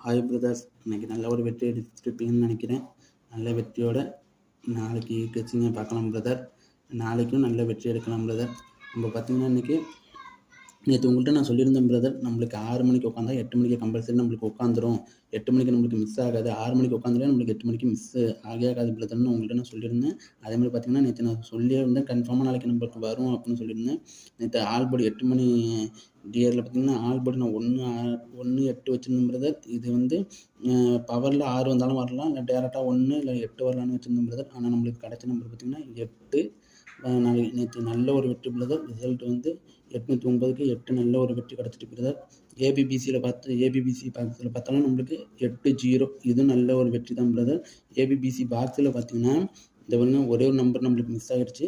Hi brothers இன்னைக்கு நல்ல ஒரு வெற்றி எடுத்துருப்பீங்கன்னு நினைக்கிறேன். நல்ல வெற்றியோட நாளைக்கு கட்சிங்க பார்க்கலாம் பிரதர் நாளைக்கும் நல்ல வெற்றி எடுக்கலாம் பிரதர் நம்ம பார்த்தீங்கன்னா இன்றைக்கி நேற்று உங்கள்கிட்ட நான் சொல்லியிருந்தேன் பிரதர் நம்மளுக்கு ஆறு மணிக்கு உட்காந்தா எட்டு மணிக்கு கம்பல்சரி நம்மளுக்கு உட்காந்துரும். எட்டு மணிக்கு நம்மளுக்கு மிஸ் ஆகாது. ஆறு மணிக்கு உட்காந்துலே நம்மளுக்கு எட்டு மணிக்கு மிஸ் ஆகவே ஆகாது பிரதர்னு உங்கள்கிட்ட நான் சொல்லியிருந்தேன். அதே மாதிரி பார்த்தீங்கன்னா நேற்று நான் சொல்லியே இருந்தேன் கன்ஃபார்மாக நாளைக்கு நம்மளுக்கு வரும் அப்படின்னு சொல்லியிருந்தேன். நேற்று ஆல்படி எட்டு மணி டியரில் பார்த்தீங்கன்னா ஆல்படி நான் ஒன்று ஒன்று எட்டு வச்சுருந்தேன் பிரதர் இது வந்து பவரில் ஆறு வந்தாலும் வரலாம் இல்லை டேரெக்டாக ஒன்று இல்லை எட்டு வரலான்னு வச்சுருந்தேன் பிரதர் ஆனால் நம்மளுக்கு கிடைச்ச நம்பர் பார்த்தீங்கன்னா எட்டு. நாளைக்கு நேற்று நல்ல ஒரு வெற்றி பிரதர் ரிசல்ட் வந்து எட்நூற்றி ஒன்பதுக்கு எட்டு நல்ல ஒரு வெற்றி கிடச்சிட்டு பிரதர் ஏபிபிசியில் பார்த்து ஏபிபிசி பாக்ஸில் பார்த்தாலும் நம்மளுக்கு எட்டு ஜீரோ இது நல்ல ஒரு வெற்றி தான் பிரதர் ஏபிபிசி பாக்ஸில் பார்த்தீங்கன்னா இந்த ஒன்று ஒரே ஒரு நம்பர் நம்மளுக்கு மிஸ் ஆகிடுச்சு.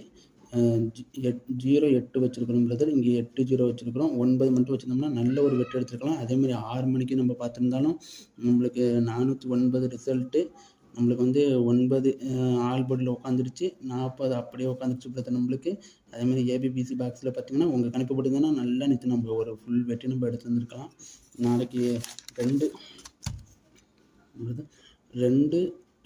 எட் ஜீரோ எட்டு வச்சுருக்கிறோம் பிரதர் இங்கே எட்டு ஜீரோ வச்சுருக்கிறோம். ஒன்பது மட்டும் வச்சுருந்தோம்னா நல்ல ஒரு வெற்றி எடுத்துருக்கலாம். அதேமாதிரி ஆறு மணிக்கு நம்ம பார்த்துருந்தாலும் நம்மளுக்கு நானூற்றி ஒன்பது ரிசல்ட்டு நம்மளுக்கு வந்து ஒன்பது ஆல் போர்டில் உட்காந்துருச்சு நாற்பது அப்படியே உட்காந்துருச்சு பிரதர் நம்மளுக்கு. அதேமாதிரி ஏபிபிசி பாக்ஸில் பார்த்தீங்கன்னா உங்கள் கணிப்பு போட்டுருந்தோன்னா நல்லா நிற்று நம்ம ஒரு ஃபுல் வெற்றி நம்ம எடுத்து வந்திருக்கலாம். நாளைக்கு ரெண்டு ரெண்டு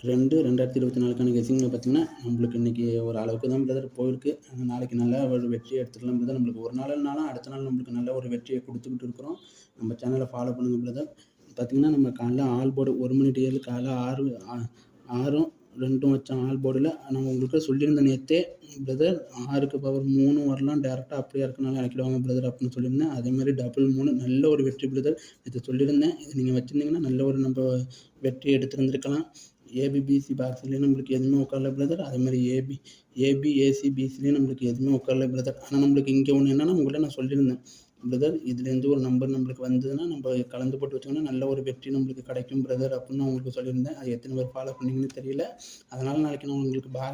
ரெண்டு ரெண்டாயிரத்தி இருபத்தி நாலுக்கான கெஸிங்கில் பார்த்தீங்கன்னா நம்மளுக்கு இன்றைக்கி ஒரு அளவுக்கு தான் பிரதர் போயிருக்கு. நாளைக்கு நல்ல ஒரு வெற்றியை எடுத்துக்கலாம் பிரதர் நம்மளுக்கு ஒரு நாள்னாலும் அடுத்த நாள் நம்மளுக்கு நல்ல ஒரு வெற்றியை கொடுத்துக்கிட்டு இருக்கிறோம். நம்ம சேனலை ஃபாலோ பண்ணுங்கள் பிரதர் பார்த்திங்கன்னா நம்ம காலைல ஆல் போர்டு ஒரு மணி டேயில் காலைல ஆறு ஆறும் ரெண்டும் வச்சோம் ஆல் போர்டில் நான் உங்களுக்கு சொல்லியிருந்தேன் நேற்றே பிரதர் ஆறுக்கு பவர் மூணு வரலாம். டேரெக்டாக அப்படியே இருக்கனால இறக்கிடுவாங்க பிரதர் அப்படின்னு சொல்லியிருந்தேன். அதேமாதிரி டபுள் மூணு நல்ல ஒரு வெற்றி பிரதர் இதை சொல்லியிருந்தேன். இது நீங்கள் வச்சுருந்தீங்கன்னா நல்ல ஒரு நம்ம வெற்றி எடுத்துருந்துருக்கலாம். ஏபிபிசி பாக்ஸ்லேயும் நம்மளுக்கு எதுவுமே உட்காரல பிரதர் அதேமாதிரி ஏபி ஏபி ஏசி பிசிலையும் நம்மளுக்கு எதுவுமே உட்காரல பிரதர் ஆனால் நம்மளுக்கு இங்கே ஒன்று என்னென்னா உங்கள்கிட்ட நான் சொல்லியிருந்தேன். பிரதர் இதுலேருந்து ஒரு நம்பர் நம்மளுக்கு வந்ததுன்னா நம்ம கலந்து போட்டு வச்சோம்னா நல்ல ஒரு வெற்றி நம்மளுக்கு கிடைக்கும் பிரதர் அப்படின்னு உங்களுக்கு சொல்லியிருந்தேன். அது எத்தனை பேர் ஃபாலோ பண்ணீங்கன்னு தெரியல. அதனால் நாளைக்கு நான் உங்களுக்கு பா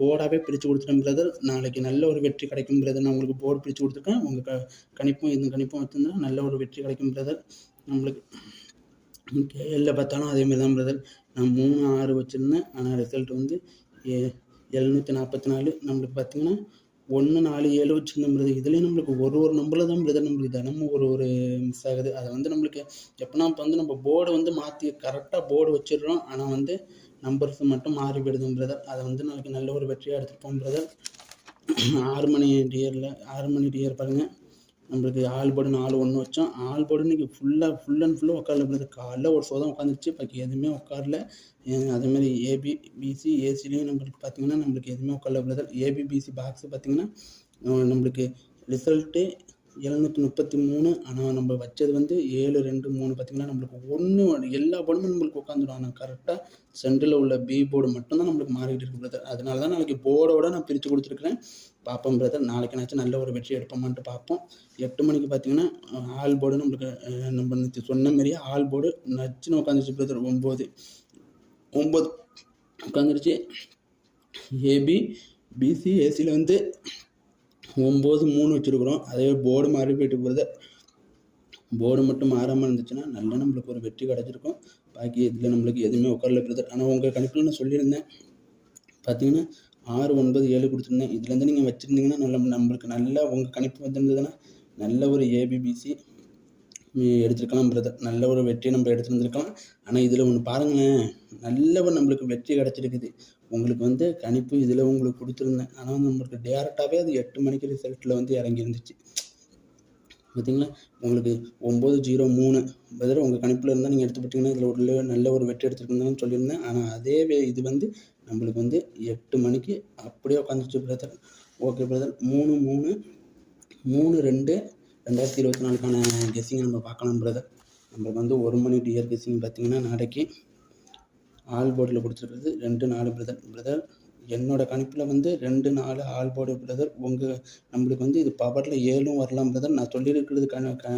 போர்டாகவே பிரித்து கொடுத்துட்டேன் பிரதர் நாளைக்கு நல்ல ஒரு வெற்றி கிடைக்கும் பிரதர் நான் உங்களுக்கு போர்டு பிரித்து கொடுத்துருக்கேன். உங்கள் க கணிப்பும் இந்த கணிப்பும் வச்சுருந்தா நல்ல ஒரு வெற்றி கிடைக்கும் பிரதர் நம்மளுக்கு எல்ல பார்த்தாலும் அதேமாதிரி தான் பிரதர் நான் மூணு ஆறு வச்சுருந்தேன். ஆனால் ரிசல்ட் வந்து ஏ எழுநூற்றி நாற்பத்தி நாலு நம்மளுக்கு பார்த்தீங்கன்னா ஒன்று நாலு ஏழு வச்சுருந்தோம் பிரதர் இதுலேயும் நம்மளுக்கு ஒரு ஒரு நம்பரில் தான் பிரதர் நம்மளுக்கு தினமும் ஒரு ஒரு மிஸ் ஆகுது. அதை வந்து நம்மளுக்கு எப்போனா இப்போ வந்து நம்ம போர்டை வந்து மாற்றி கரெக்டாக போர்டு வச்சிடுறோம். ஆனால் வந்து நம்பர்ஸ் மட்டும் மாறி போயிடுதும் பிரதர் அதை வந்து நாளைக்கு நல்ல ஒரு வெற்றியாக எடுத்துருப்போம் பிரதர் ஆறு மணி டியரில் ஆறு மணி டியர் பாருங்கள் நம்மளுக்கு ஆல் போர்டு நாலு ஒன்று வச்சோம் ஆல் படுன்னு ஃபுல்லாக ஃபுல் அண்ட் ஃபுல்லாக உட்காரல நம்மளுக்கு காலைல ஒரு சோதம் உட்காந்துருச்சு பாக்கி எதுவுமே உட்காரல. அதேமாதிரி ஏபி பிசி ஏசிலையும் நம்மளுக்கு பார்த்திங்கன்னா நம்மளுக்கு எதுவுமே உட்காரல பிரதர் ஏபிபிசி பாக்ஸு பார்த்திங்கன்னா நம்மளுக்கு ரிசல்ட்டு எழுநூற்றி முப்பத்தி மூணு. ஆனால் நம்ம வச்சது வந்து ஏழு ரெண்டு மூணு பார்த்திங்கன்னா நம்மளுக்கு ஒன்று எல்லா போர்டுமே நம்மளுக்கு உட்காந்துடும் ஆனால் கரெக்டாக சென்டரில் உள்ள பி போர்டு மட்டும்தான் நம்மளுக்கு மாறிக்கிட்டு இருக்கு பிரதர் அதனால தான் நாளைக்கு போர்டோட நான் பிரித்து கொடுத்துருக்குறேன். பார்ப்போம் பிரதர் நாளைக்கு நல்ல ஒரு வெற்றி எடுப்போமான்ட்டு பார்ப்போம் எட்டு மணிக்கு பார்த்தீங்கன்னா ஆல் போர்டு நம்மளுக்கு நம்ம சொன்ன மாதிரியே ஆல் போர்டு நச்சுன்னு உட்காந்துருச்சு பிரதர் ஒம்பது ஒம்பது உட்காந்துருச்சு ஏபி பிசி ஏசியில் வந்து ஒம்பது மூணு வச்சுருக்குறோம். அதே போர்டு மாறி போயிட்டு போகிறது போர்டு மட்டும் மாறாமல் இருந்துச்சுன்னா நல்ல நம்மளுக்கு ஒரு வெற்றி கிடச்சிருக்கும். பாக்கி இதில் நம்மளுக்கு எதுவுமே உட்காரல பிரதர் ஆனால் உங்கள் கணிப்பில் நான் சொல்லியிருந்தேன். பார்த்தீங்கன்னா ஆறு ஒன்பது ஏழு கொடுத்துருந்தேன். இதுலேருந்து நீங்கள் வச்சுருந்தீங்கன்னா நல்ல நம்மளுக்கு நல்லா உங்கள் கணிப்பு வந்திருந்ததுன்னா நல்ல ஒரு ஏபிபிசி எடுத்துருக்கலாம் பிரதர் நல்ல ஒரு வெற்றியை நம்ம எடுத்துருந்துருக்கலாம் ஆனால் இதில் ஒன்று பாருங்களேன். நல்ல ஒரு நம்மளுக்கு வெற்றி கிடச்சிருக்குது. உங்களுக்கு வந்து கணிப்பு இதில் உங்களுக்கு கொடுத்துருந்தேன். ஆனால் நம்மளுக்கு டேரெக்டாகவே அது எட்டு மணிக்கு ரிசல்ட்டில் வந்து இறங்கி இருந்துச்சு பார்த்தீங்களா உங்களுக்கு ஒம்பது ஜீரோ மூணு. பதில் உங்கள் கணிப்பில் இருந்தால் நீங்கள் எடுத்து போட்டிங்கன்னா இதில் ஒரு நல்ல ஒரு வெற்றி எடுத்துருக்கீங்கன்னு சொல்லியிருந்தேன். ஆனால் அதே இது வந்து நம்மளுக்கு வந்து எட்டு மணிக்கு அப்படியே உட்காந்துச்சு பிரதர் ஓகே பிரதர் மூணு மூணு. மூணு ரெண்டு ரெண்டாயிரத்தி இருபத்தி நாலுக்கான கெஸ்ஸிங் நம்ம பார்க்கலாம் பிரதர் நம்மளுக்கு வந்து ஒரு மணி டியர் கெஸ்ஸிங் பார்த்தீங்கன்னா நாளைக்கு ஆல் போர்டில் கொடுத்துருக்குறது ரெண்டு நாலு பிரதர் பிரதர் என்னோடய கணிப்பில் வந்து ரெண்டு நாலு ஆல் போர்டு பிரதர் உங்கள் நம்மளுக்கு வந்து இது பவரில் ஏழும் வரலாம் பிரதர் நான் சொல்லியிருக்கிறது கன் க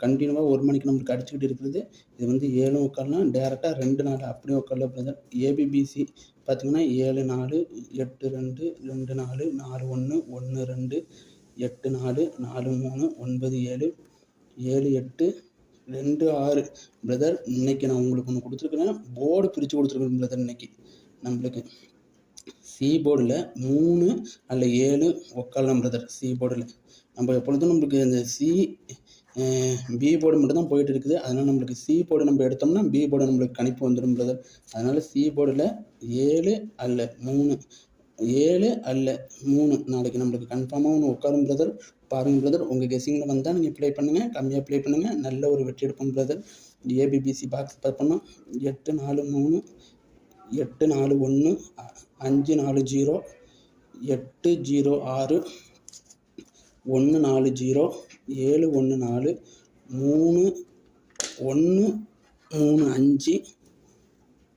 கண்டினியூவாக ஒரு மணிக்கு நம்மளுக்கு அடிச்சுக்கிட்டு இருக்கிறது. இது வந்து ஏழும் உட்காரலாம். டேரெக்டாக ரெண்டு நாலு அப்படியே உட்காரல பிரதர் ஏபிபிசி பார்த்திங்கன்னா ஏழு நாலு எட்டு ரெண்டு ரெண்டு நாலு நாலு ஒன்று ஒன்று ரெண்டு எட்டு நாலு நாலு மூணு ஒன்பது ஏழு ஏழு எட்டு ரெண்டு ஆறு. பிரதர் இன்னைக்கு நான் உங்களுக்கு ஒன்று கொடுத்துருக்குறேன் போர்டு பிரித்து கொடுத்துருக்கேன் பிரதர் இன்னைக்கு. நம்மளுக்கு சி போர்டில் மூணு அல்ல ஏழு ஒக்காலம் பிரதர் சி போர்டில் நம்ம எப்பொழுதும் நம்மளுக்கு இந்த சி பி போர்டு மட்டும் தான் போயிட்டு இருக்குது. அதனால் நம்மளுக்கு சி போர்டு நம்ம எடுத்தோம்னா பி போர்டு நம்மளுக்கு கணிப்பு வந்துடும் பிரதர் அதனால் சி போர்டில் ஏழு அல்ல மூணு. ஏழு அல்ல மூணு. நாளைக்கு நம்மளுக்கு கன்ஃபார்மாக ஒன்று உட்காரும் பிரதர் பாருங்கள் பிரதர் உங்கள் கெஸிங்கில் வந்தால் நீங்கள் ப்ளே பண்ணுங்கள் கம்மியாக ப்ளே பண்ணுங்கள் நல்ல ஒரு வெற்றி எடுப்போம் பிரதர் ஏபிபிசி பாக்ஸ் பார்த்தோம்னா எட்டு நாலு மூணு. எட்டு நாலு ஒன்று அஞ்சு நாலு ஜீரோ எட்டு ஜீரோ ஆறு. ஒன்று நாலு ஜீரோ ஏழு ஒன்று நாலு. மூணு ஒன்று மூணு அஞ்சு.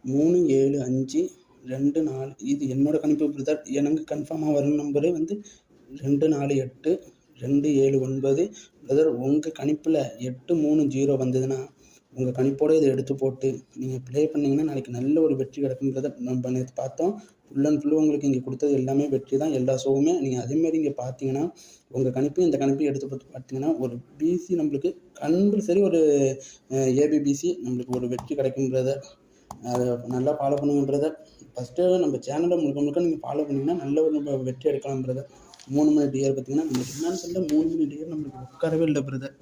மூணு ஏழு அஞ்சு. ரெண்டு நாலு இது என்னோடய கணிப்பு பிரதர் எனக்கு கன்ஃபார்மாக வரும் நம்பரு வந்து ரெண்டு நாலு எட்டு ரெண்டு ஏழு ஒன்பது. பிரதர் உங்கள் கணிப்பில் எட்டு மூணு ஜீரோ வந்ததுன்னா உங்கள் கணிப்போடு இதை எடுத்து போட்டு நீங்கள் ப்ளே பண்ணிங்கன்னா நாளைக்கு நல்ல ஒரு வெற்றி கிடைக்கும் பிரதர் நம்ம நேற்று பார்த்தோம் ஃபுல் அண்ட் ஃபுல்லு உங்களுக்கு இங்கே கொடுத்தது எல்லாமே வெற்றி தான். எல்லா ஷோவுமே நீங்கள் அதேமாரி இங்கே பார்த்தீங்கன்னா உங்கள் கணிப்பு இந்த கணிப்பையும் எடுத்து பார்த்து பார்த்தீங்கன்னா ஒரு பிசி நம்மளுக்கு கம்பல்சரி ஒரு ஏபிபிசி நம்மளுக்கு ஒரு வெற்றி கிடைக்கும் பிரதர் அதை நல்லா ஃபாலோ பண்ணுங்க பிரதர் ஃபஸ்ட்டு நம்ம சேனலை முழுக்க முழுக்க நீங்கள் ஃபாலோ பண்ணிங்கன்னா நல்ல ஒரு நம்ம வெற்றி எடுக்கலாம் பிரதர் மூணு மணி டியர் பார்த்தீங்கன்னா நம்மளுக்கு என்னன்னு சொல்ல மூணு மணி டியர் நம்மளுக்கு உட்காரவே இல்லை பிரதர்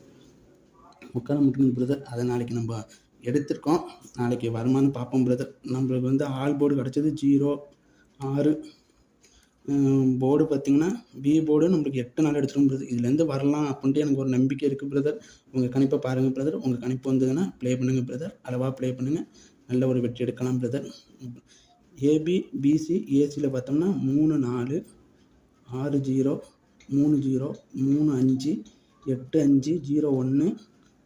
உட்கார மட்டும் பிரதர் அதை நாளைக்கு நம்ம எடுத்திருக்கோம். நாளைக்கு வருமானு பார்ப்போம் பிரதர் நம்மளுக்கு வந்து ஆல் போர்டு கிடச்சது ஜீரோ ஆறு. போர்டு பார்த்திங்கன்னா பி போர்டு நம்மளுக்கு எட்டு நாள் எடுத்துரும் பிரதர் இதுலேருந்து வரலாம் அப்படின்ட்டு எனக்கு ஒரு நம்பிக்கை இருக்குது பிரதர் உங்கள் கணிப்பை பாருங்கள் பிரதர் உங்கள் கணிப்பு வந்ததுன்னா ப்ளே பண்ணுங்கள் பிரதர் அளவாக ப்ளே பண்ணுங்கள் நல்ல ஒரு வெற்றி எடுக்கலாம் பிரதர் ஏபி பிசி ஏசியில் பார்த்தோம்னா மூணு நாலு ஆறு ஜீரோ மூணு ஜீரோ மூணு அஞ்சு எட்டு அஞ்சு ஜீரோ ஒன்று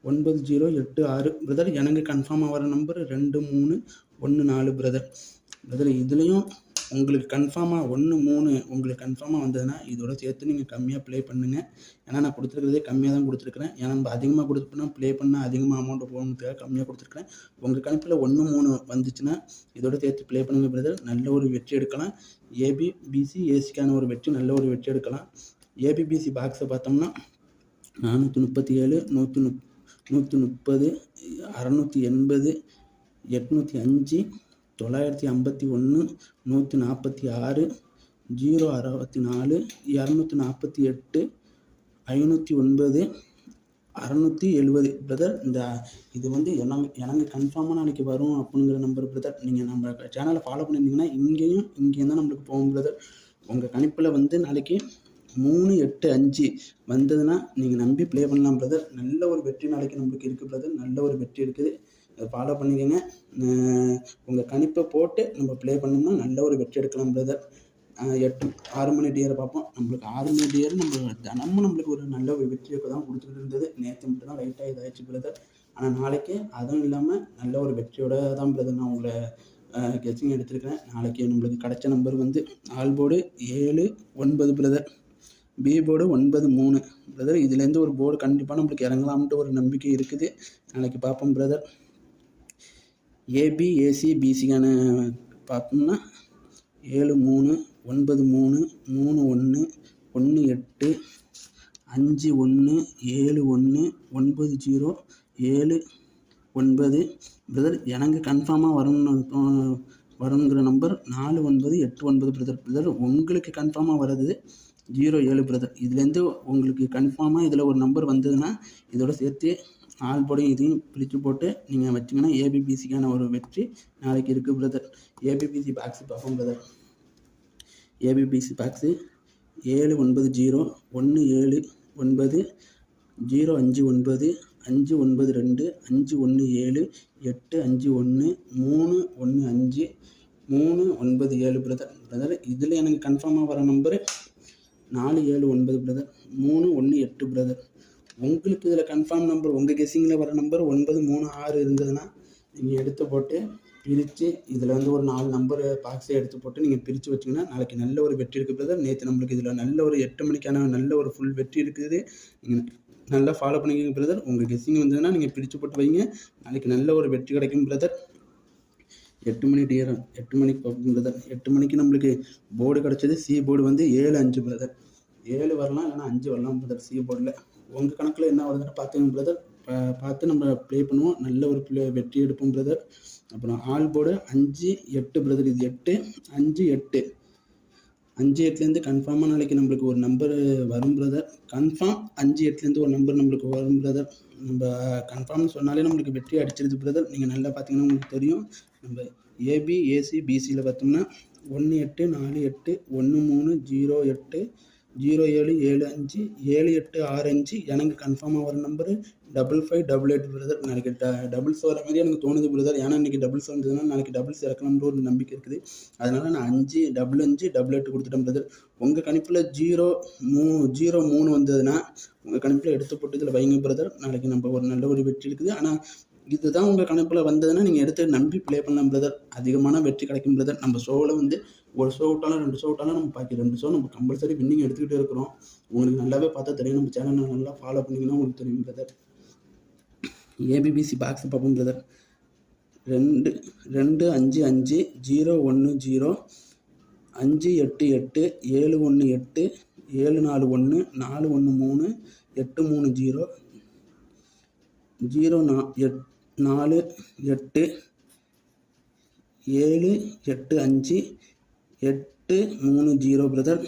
ஒன்பது ஜீரோ எட்டு ஆறு. பிரதர் எனக்கு கன்ஃபார்மாக வர நம்பர் ரெண்டு மூணு ஒன்று நாலு பிரதர் பிரதர் இதுலேயும் உங்களுக்கு கன்ஃபார்மாக ஒன்று மூணு உங்களுக்கு கன்ஃபார்மாக வந்ததுன்னா இதோட சேர்த்து நீங்கள் கம்மியாக ப்ளே பண்ணுங்கள் ஏன்னா நான் கொடுத்துருக்கிறதே கம்மியாக தான் கொடுத்துருக்குறேன். ஏன்னா நம்ம அதிகமாக கொடுத்துட்டோம்னா ப்ளே பண்ணால் அதிகமாக அமௌண்ட் போகணுங்கிறதுக்காக கம்மியாக கொடுத்துருக்குறேன். உங்கள் கணிப்பில் ஒன்று மூணு வந்துச்சுன்னா இதோட சேர்த்து ப்ளே பண்ணுங்கள் பிரதர் நல்ல ஒரு வெற்றி எடுக்கலாம். ஏபி பிசி ஏசிக்கான ஒரு வெற்றி நல்ல ஒரு வெற்றி எடுக்கலாம். ஏபிபிசி பாக்ஸை பார்த்தோம்னா நானூற்றி முப்பத்தி ஏழு நூற்றி முப் நூற்றி முப்பது அறநூற்றி எண்பது எட்நூற்றி அஞ்சு தொள்ளாயிரத்தி ஐம்பத்தி ஒன்று நூற்றி நாற்பத்தி ஆறு ஜீரோ அறுபத்தி நாலு இரநூத்தி நாற்பத்தி எட்டு ஐநூற்றி ஒன்பது அறநூற்றி எழுபது. பிரதர் இந்த இது வந்து எனக்கு எனக்கு கன்ஃபார்மாக நாளைக்கு வரும் அப்படிங்கிற நம்பர் பிரதர் நீங்கள் நம்ம சேனலை ஃபாலோ பண்ணியிருந்தீங்கன்னா இங்கேயும் இங்கேயும் தான் நம்மளுக்கு போகும் பிரதர் உங்கள் கணிப்பில் வந்து நாளைக்கு மூணு எட்டு அஞ்சு வந்ததுன்னா நீங்கள் நம்பி ப்ளே பண்ணலாம் பிரதர் நல்ல ஒரு வெற்றி நாளைக்கு நம்மளுக்கு இருக்குது பிரதர் நல்ல ஒரு வெற்றி இருக்குது. ஃபாலோ பண்ணிக்கோங்க. உங்கள் கணிப்பை போட்டு நம்ம ப்ளே பண்ணோம்னா நல்ல ஒரு வெற்றி எடுக்கலாம் பிரதர் எட்டு ஆறு மணி டியரை பார்ப்போம். நம்மளுக்கு ஆறு மணி டியர் நம்ம தினமும் நம்மளுக்கு ஒரு நல்ல ஒரு வெற்றியை தான் கொடுத்துட்டு இருந்தது. நேற்று மட்டும் தான் லைட்டாக இதாகிடுச்சு பிரதர் ஆனால் நாளைக்கு அதுவும் இல்லாமல் நல்ல ஒரு வெற்றியோட தான் பிரதர் நான் உங்களை கெச்சிங் எடுத்திருக்கிறேன். நாளைக்கு நம்மளுக்கு கிடைச்ச நம்பர் வந்து ஆல் போர்டு ஏழு ஒன்பது பிரதர் பி போர்டு ஒன்பது மூணு. பிரதர் இதுலேருந்து ஒரு போர்டு கண்டிப்பாக நம்மளுக்கு இறங்கலாம்ன்ட்டு ஒரு நம்பிக்கை இருக்குது. நாளைக்கு பார்ப்போம் பிரதர் ஏபி ஏசி பிசிக்கான பார்த்தோம்னா ஏழு மூணு ஒன்பது மூணு மூணு ஒன்று ஒன்று எட்டு அஞ்சு ஒன்று ஏழு ஒன்று ஒன்பது ஜீரோ ஏழு ஒன்பது. பிரதர் எனக்கு கன்ஃபார்மாக வரும்னு வருங்கிற நம்பர் நாலு ஒன்பது எட்டு ஒன்பது பிரதர் பிரதர் உங்களுக்கு கன்ஃபார்மாக வர்றது ஜீரோ ஏழு பிரதர் இதுலேருந்து உங்களுக்கு கன்ஃபார்மாக இதில் ஒரு நம்பர் வந்ததுன்னா இதோட சேர்த்து ஆல் போடையும் இதையும் பிரித்து போட்டு நீங்கள் வச்சிங்கன்னா ஏபிபிசிக்கான ஒரு வெற்றி நாளைக்கு இருக்குது பிரதர் ஏபிபிசி பாக்ஸு பார்ப்போம் பிரதர் ஏபிபிசி பாக்ஸு ஏழு ஒன்பது ஜீரோ ஒன்று ஏழு ஒன்பது ஜீரோ அஞ்சு ஒன்பது அஞ்சு ஒன்பது ரெண்டு அஞ்சு ஒன்று ஏழு எட்டு அஞ்சு ஒன்று மூணு ஒன்று அஞ்சு மூணு ஒன்பது ஏழு பிரதர் பிரதர் இதில் எனக்கு கன்ஃபார்மாக வர நம்பரு நாலு ஏழு ஒன்பது பிரதர் மூணு ஒன்று எட்டு பிரதர் உங்களுக்கு இதில் கன்ஃபார்ம் நம்பர் உங்கள் கெஸ்ஸிங்கில் வர நம்பர் ஒன்பது மூணு ஆறு இருந்ததுன்னா நீங்கள் எடுத்து போட்டு பிரித்து இதில் வந்து ஒரு நாலு நம்பர் பாக்ஸை எடுத்து போட்டு நீங்கள் பிரித்து வச்சிங்கன்னா நாளைக்கு நல்ல ஒரு வெற்றி இருக்குது பிரதர் நேற்று நம்மளுக்கு இதில் நல்ல ஒரு எட்டு மணிக்கான நல்ல ஒரு ஃபுல் வெற்றி இருக்குது. நீங்கள் நல்லா ஃபாலோ பண்ணிக்கோங்க பிரதர் உங்கள் கெஸ்ஸிங் வந்ததுன்னா நீங்கள் பிரித்து போட்டு வைங்க. நாளைக்கு நல்ல ஒரு வெற்றி கிடைக்கும் பிரதர் எட்டு மணி டியர் எட்டு மணிக்கு பார்ப்போம் பிரதர் எட்டு மணிக்கு நம்மளுக்கு போர்டு கிடச்சது சி போர்டு வந்து ஏழு அஞ்சு பிரதர் ஏழு வரலாம் இல்லைன்னா அஞ்சு வரலாம் பிரதர் சி போர்டில் உங்கள் கணக்கில் என்ன வருதுன்னு பார்த்துங்க பிரதர் பார்த்து நம்ம ப்ளே பண்ணுவோம். நல்ல ஒரு ப்ளே வெற்றி எடுப்போம் பிரதர் அப்புறம் ஆல் போர்டு அஞ்சு எட்டு பிரதர் இது எட்டு அஞ்சு எட்டு. அஞ்சு எட்டுலேருந்து கன்ஃபார்மாக நாளைக்கு நம்மளுக்கு ஒரு நம்பர் வரும் பிரதர் கன்ஃபார்ம் அஞ்சு எட்டுலேருந்து ஒரு நம்பர் நம்மளுக்கு வரும் பிரதர் நம்ம கன்ஃபார்ம்னு சொன்னாலே நம்மளுக்கு வெற்றி அடிச்சிருது பிரதர் நீங்கள் நல்லா பார்த்தீங்கன்னா உங்களுக்கு தெரியும். நம்ம ஏபி ஏசி பிசியில் பார்த்தோம்னா ஒன்று எட்டு நாலு எட்டு ஒன்று மூணு ஜீரோ எட்டு ஜீரோ ஏழு ஏழு அஞ்சு ஏழு எட்டு ஆறு அஞ்சு. எனக்கு கன்ஃபார்மாக வர number double five double eight brother நாளைக்கு ட டபுள்ஸ் வர மாதிரி எனக்கு தோணுது பிரதர் ஏன்னா இன்றைக்கி டபுள்ஸ் வந்ததுன்னா நாளைக்கு டபுள்ஸ் இறக்கணும்னு ஒரு நம்பிக்கை இருக்குது. அதனால் நான் அஞ்சு டபுள் அஞ்சு டபுள் எட்டு கொடுத்துட்டேன் பிரதர் உங்கள் கணிப்பில் ஜீரோ மூ ஜீரோ மூணு வந்ததுன்னா உங்கள் கணிப்பில் எடுத்து போட்டு இதில் வைங்க பிரதர் நாளைக்கு நம்ம ஒரு நல்ல ஒரு வெற்றி இருக்குது. ஆனால் இதுதான் உங்கள் கணக்கில் வந்ததுன்னா நீங்கள் எடுத்து நம்பி ப்ளே பண்ணலாம் பிரதர் அதிகமான வெற்றி கிடைக்கும் பிரதர் நம்ம ஷோவில் வந்து ஒரு ஷோ விட்டாலும் ரெண்டு ஷோ விட்டாலும் நம்ம பாக்கி ரெண்டு ஷோ நம்ம கம்பல்சரி வின்னிங் எடுத்துக்கிட்டே இருக்கிறோம். உங்களுக்கு நல்லாவே பார்த்தா தெரியும். நம்ம சேனல் நல்லா ஃபாலோ பண்ணிங்கன்னா உங்களுக்கு தெரியும் பிரதர் ஏபிபிசி பாக்ஸ் பார்ப்போம் பிரதர் ரெண்டு ரெண்டு அஞ்சு அஞ்சு ஜீரோ ஒன்று ஜீரோ அஞ்சு எட்டு எட்டு ஏழு ஒன்று எட்டு ஏழு நாலு ஒன்று நாலு ஒன்று மூணு எட்டு மூணு ஜீரோ ஜீரோ நா எட் நாலு எட்டு ஏழு எட்டு அஞ்சு எட்டு மூணு ஜீரோ பிரதர்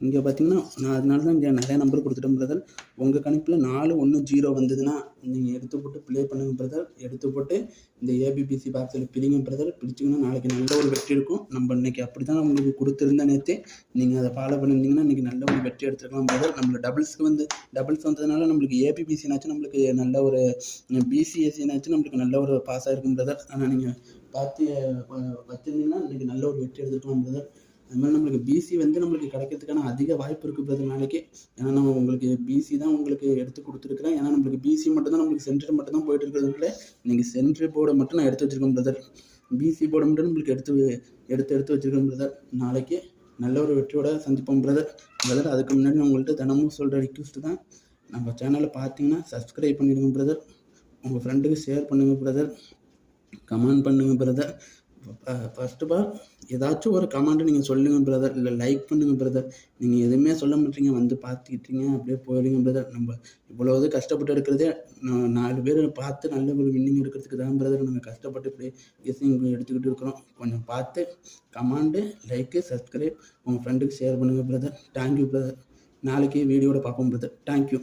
இங்கே பார்த்தீங்கன்னா நான் அதனால தான் இங்கே நிறையா நம்பர் கொடுத்துட்டேன் பிரதர் உங்கள் கணிப்பில் நாலு ஒன்று ஜீரோ வந்ததுன்னா நீங்கள் எடுத்து போட்டு ப்ளே பண்ணுங்க பிரதர் எடுத்து போட்டு இந்த ஏபிபிசி பாக்ஸில் பிரிங்க பிரதர் பிடிச்சிங்கன்னா நாளைக்கு நல்ல ஒரு வெற்றி இருக்கும். நம்ம இன்னைக்கு அப்படி தான் உங்களுக்கு கொடுத்துருந்த நேற்று நீங்கள் அதை ஃபாலோ பண்ணியிருந்தீங்கன்னா இன்றைக்கி நல்ல ஒரு வெற்றி எடுத்துருக்கலாம் பிரதர் நம்மளுக்கு டபுள்ஸ்க்கு வந்து டபுள்ஸ் வந்ததுனால நம்மளுக்கு ஏபிபிசினாச்சும் நம்மளுக்கு நல்ல ஒரு பிசிஎஸ்சினாச்சும் நம்மளுக்கு நல்ல ஒரு பாஸாக இருக்கும் பிரதர் ஆனால் நீங்கள் பார்த்து வச்சிருந்தீங்கன்னா இன்றைக்கி நல்ல ஒரு வெற்றி எடுத்துக்கலாம் பிரதர் அது மாதிரி நம்மளுக்கு பிசி வந்து நம்மளுக்கு கிடைக்கிறதுக்கான அதிக வாய்ப்பு இருக்குது பிரதர் நாளைக்கு. ஏன்னா நம்ம உங்களுக்கு பிசி தான் உங்களுக்கு எடுத்து கொடுத்துருக்குறேன். ஏன்னா நம்மளுக்கு பிசி மட்டும் தான் நம்மளுக்கு சென்டர் மட்டும் தான் போயிட்டு இருக்கிறதுனால நீங்கள் சென்டர் போர்டை மட்டும் நான் எடுத்து வச்சுருக்கேன் பிரதர் பிசி போர்டை மட்டும் நம்மளுக்கு எடுத்து எடுத்து எடுத்து வச்சுருக்கேன் பிரதர் நாளைக்கு நல்ல ஒரு வெற்றியோட சந்திப்போம் பிரதர் பிரதர் அதுக்கு முன்னாடி நான் உங்கள்கிட்ட தினமும் சொல்கிற ரிக்வஸ்ட் தான். நம்ம சேனலை பார்த்தீங்கன்னா சப்ஸ்கிரைப் பண்ணிடுங்க பிரதர் உங்கள் ஃப்ரெண்டுக்கு ஷேர் பண்ணுங்கள் பிரதர் கமெண்ட் பண்ணுங்கள் பிரதர் ஃபர்ஸ்ட் ஆஃப் ஆல் ஏதாச்சும் ஒரு கமெண்ட் நீங்கள் சொல்லுங்கள் பிரதர் இல்லை லைக் பண்ணுங்கள் பிரதர் நீங்கள் எதுவுமே சொல்ல மாட்டீங்க வந்து பார்த்துக்கிட்டீங்க அப்படியே போயிடுங்க பிரதர் நம்ம இவ்வளோ இது கஷ்டப்பட்டு எடுக்கிறதே நான் நாலு பேர் பார்த்து நல்ல ஒரு வின்னிங் எடுக்கிறதுக்கு தான் பிரதர் நாங்கள் கஷ்டப்பட்டு இப்படி கெஸிங் எடுத்துக்கிட்டு இருக்கிறோம். கொஞ்சம் பார்த்து கமெண்டு லைக்கு சப்ஸ்கிரைப் உங்கள் ஃப்ரெண்டுக்கு ஷேர் பண்ணுங்கள் பிரதர் தேங்க்யூ பிரதர் நாளைக்கு வீடியோட பார்ப்போம் பிரதர் தேங்க்யூ